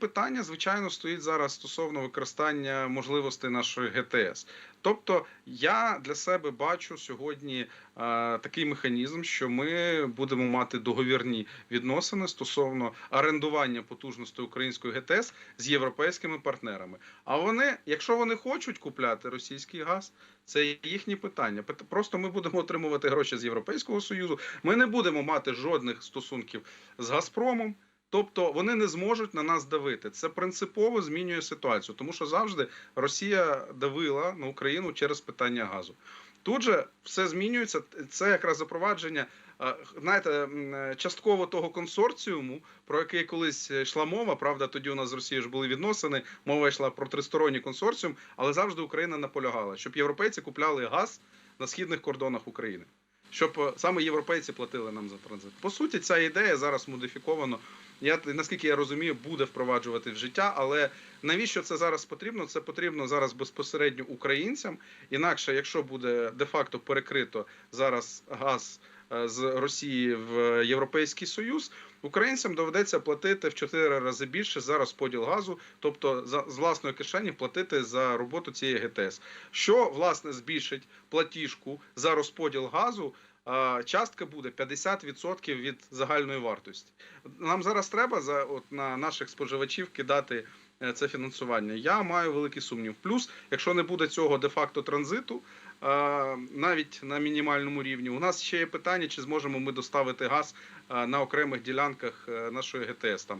питання, звичайно, стоїть зараз стосовно використання можливостей нашої ГТС. Тобто, я для себе бачу сьогодні е, такий механізм, що ми будемо мати договірні відносини стосовно орендування потужностей української ГТС з європейськими партнерами. А вони, якщо вони хочуть купляти російський газ, це їхні питання. Пит- Просто ми будемо отримувати гроші з Європейського союзу. Ми не будемо мати жодних стосунків з Газпромом. Тобто вони не зможуть на нас давити. Це принципово змінює ситуацію, тому що завжди Росія давила на Україну через питання газу. Тут же все змінюється. Це якраз запровадження, е, знаєте, е, частково того консорціуму, про який колись йшла мова. Правда, тоді у нас з Росією ж були відносини. Мова йшла про тристоронній консорціум, але завжди Україна наполягала, щоб європейці купляли газ на східних кордонах України. Щоб е, саме європейці платили нам за транзит. По суті, ця ідея зараз модифіковано. Я наскільки я розумію, буде впроваджувати в життя, але навіщо це зараз потрібно? Це потрібно зараз безпосередньо українцям. Інакше, якщо буде де-факто перекрито зараз газ з Росії в Європейський Союз, українцям доведеться платити в 4 рази більше за розподіл газу, тобто за з власної кишені платити за роботу цієї ГТС, що власне збільшить платіжку за розподіл газу. Частка буде 50% від загальної вартості. Нам зараз треба за от на наших споживачів кидати е, це фінансування. Я маю великий сумнів. Плюс, якщо не буде цього де-факто транзиту, навіть на мінімальному рівні, у нас ще є питання, чи зможемо ми доставити газ е, на окремих ділянках е, нашої ГТС. Там